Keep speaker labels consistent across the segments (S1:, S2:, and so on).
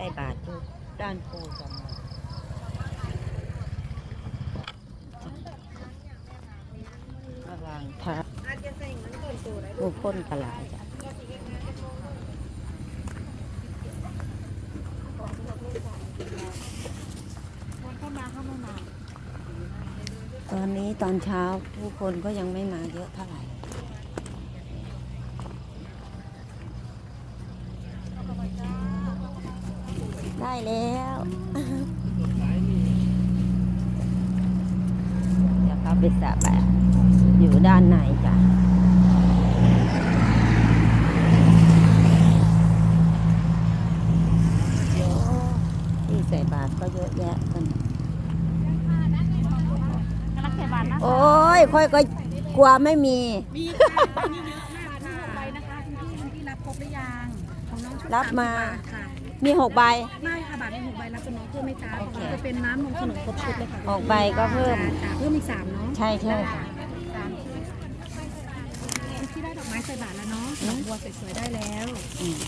S1: ส่บาตรอยู่ด้านปูจำมาระวังพระผู้คนกระลาจ้ะตอนนี้ตอนเช้าผู้คนก็ยังไม่มาเยอะเท่าไหร่ ได้แล้ว เดี๋ยวเขาไปสระแบบอยู่ด้านในจ้ะที่ใส่บาตรก็เยอะแยะกัน
S2: กำลังใส่บาตรนะคะ
S1: โอ้ยค่อยก็กลัวไม่มี
S2: มีค่ะมีเยอะมากค่ะใบนะคะคุณพี่คุณพี่รับครบหรือยังของน้องชุด
S1: รับมา
S2: 30บทค่ะ
S1: มีหกใบ
S2: ไม่ค่ะบาทมีหกใบรับเป็นน้องเพิ่มไหมจ๊ะ
S1: โอเค
S2: จะเป็นน้ำนมขนมครบชุดเลยค่ะ
S1: หกใบก็เพิ่ม
S2: จ้ะเพิ่มอีกสามเนาะ
S1: ใช่ใช่
S2: สามคุณพี่ได้ดอกไม้ใส่บาทแล้วเนาะดอกบัวสวยๆได้แล้ว
S1: อืม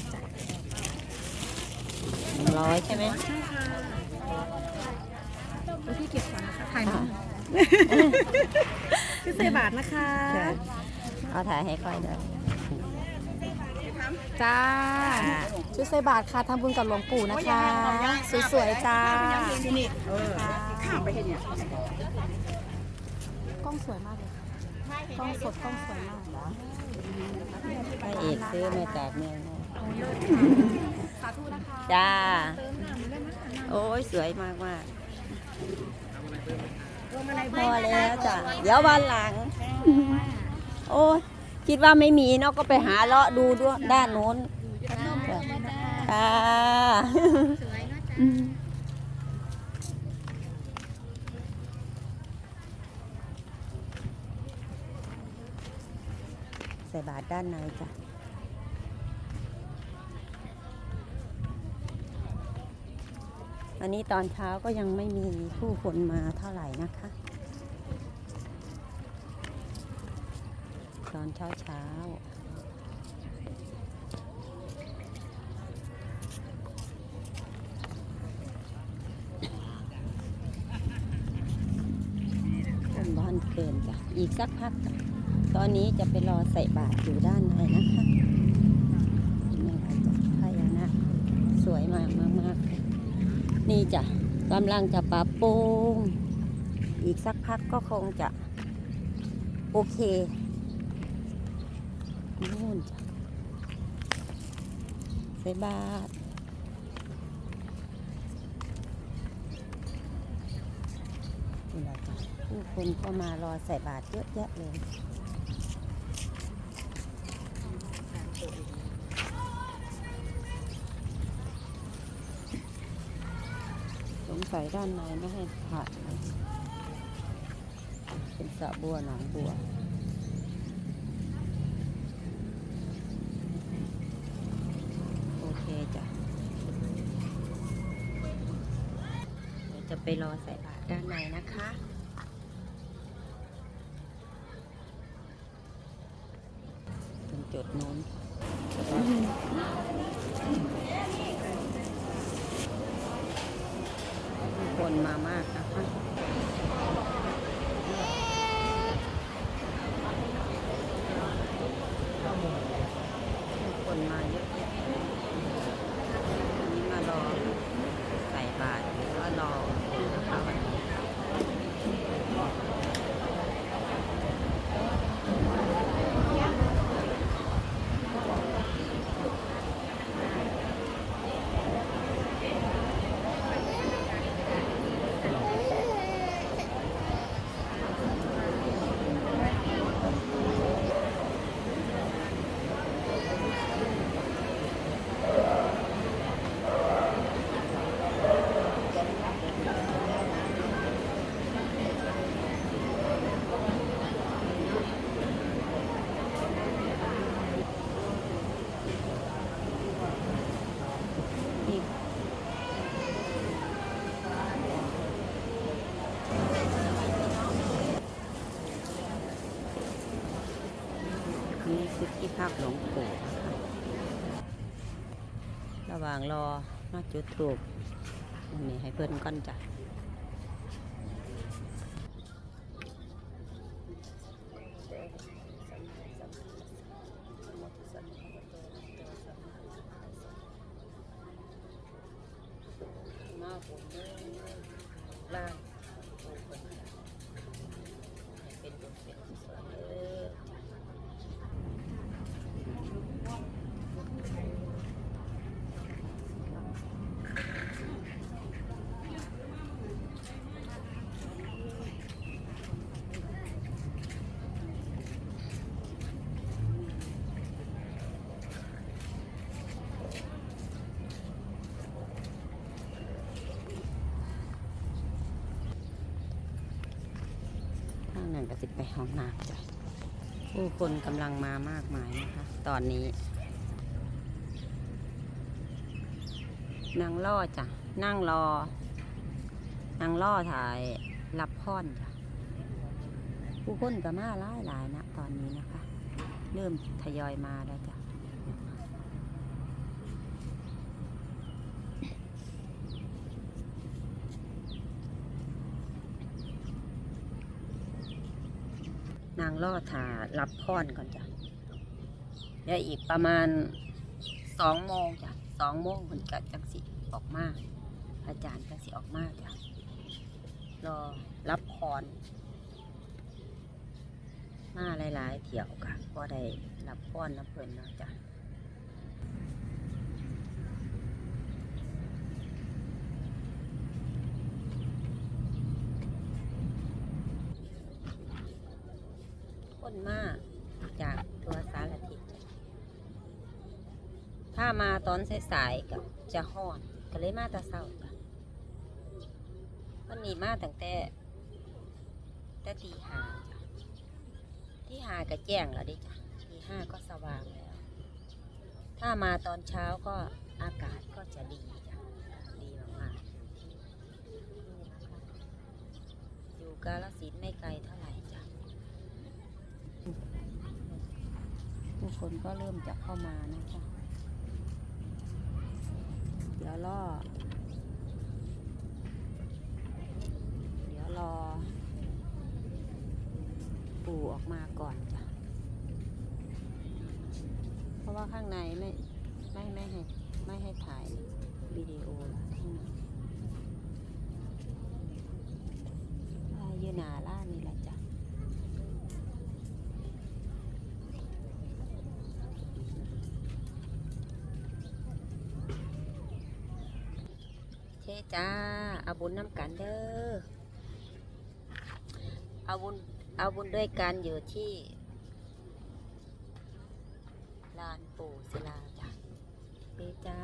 S1: หนึ่งร้อยใช่ไหม
S2: ใช่ค่ะคุณพี่เก็บก่อนนะคะถ่ายมา
S1: ค่ะ
S2: พี่ใส่บาทนะคะ
S1: เอาถ่ายให้ค่อยด้วย
S2: จ้า ชุดใส่บาทค่ะทำบุญกับหลวงปู่นะคะ สวยๆจ้า
S3: ข้ามไปเห็นเนี่ย
S2: กล้องสวยมากเลยค่ะกล้องสดกล้องสวยมาก
S1: พระเอกซื้อมาจากเมืองนอก
S2: สาธุนะคะ
S1: จ้า
S2: เติมหน้ามือได้ไหมคะ
S1: โอ้ยสวยมากมาก
S2: รวมอะไร
S1: ๆพอแล้วจ้ะ เดี๋ยววันหลัง โอ้ย คิดว่าไม่มีเนาะก็ไปหาเลาะดูด้วยด้านโน้นค่ะใส่บาทด้านในจ้ะอันนี้ตอนเช้าก็ยังไม่มีผู้คนมาเท่าไหร่นะคะ ตอนเช้าเช้าคนบ้านเกินจ้ะ อีกสักพัก ตอนนี้จะไปรอใส่บาตรอยู่ด้านในนะคะนี่ค่ะจ้ะพญานาคสวยมากมากมากนี่จ้ะกำลังจะปรับปรุงอีกสักพักก็คงจะ โอเค นู่นจ้ะใส่บาทนี่แหละจ้ะผู้คนก็มารอใส่บาทเยอะแยะเลยสงสัยด้านในไม่ให้ผ่านเลยเป็นสระบัวหนองบัว โอเคจ้ะเดี๋ยวจะ ไปรอใส่บาตรด้านในนะคะ ตรงจุดนู้นคนมามากนะคะคนมาเยอะแยะ วันนี้มารอใส่บาตรแล้วก็รอนะคะวันนี้อีก นี่คือที่พักหลวงปู่นะคะระหว่างรอมาจุดถูกอันนี้ให้เพื่อนก่อนจ้ะมาผมล่างผู้คนให้เป็นบุญเป็นกุศลเด้อ ทางนั้นก็ สิไปห้องน้ำจ้ะผู้คนกำลังมามากมายนะคะ ตอนนี้นางล่อจ้ะนั่งรอนางล่อถ่ายรับพรจ้ะผู้คนก็มาหลายหลายๆนะ ตอนนี้นะคะ เริ่มทยอยมาแล้วจ้ะ นางล่อถารับพรก่อนจ้ะเดี๋ยวอีกประมาณสองโมงจ้ะสองโมงคนก็จังสิออกมาอาจารย์จังสิออกมาจ้ะรอรับพรมาหลายๆเถี่ยวค่ะก็ได้รับพรน้ำเพลินเนาะจ้ะ คนมากจากตัวสารทิศถ้ามาตอนสายๆก็จะห้อนก็เลยมาต่เศร้าจ้ะวันนี้มาตั้งแต่แต่ตีหาจ้ะที่หาก็แจ้งแล้วดิจ้ะตีห้าก็สว่างแล้ว ถ้ามาตอนเช้าก็อากาศก็จะดีจ้ะดีมากๆอยู่กาลสินไม่ไกลเท่าไหร่จ้ะ ผู้ คนก็เริ่มจะเข้ามานะคะ เดี๋ยวรอ เดี๋ยวรอ ปู่ออกมาก่อนจ้ะ เพราะว่าข้างในไม่ไม่ไม่ให้ไม่ให้ถ่ายวิดีโอละข้างใน จ้าเอาบุญน้ำกันเด้อเอาบุญเอาบุญด้วยกันอยู่ที่ลานปู่ศิลาจ้าเบจ้า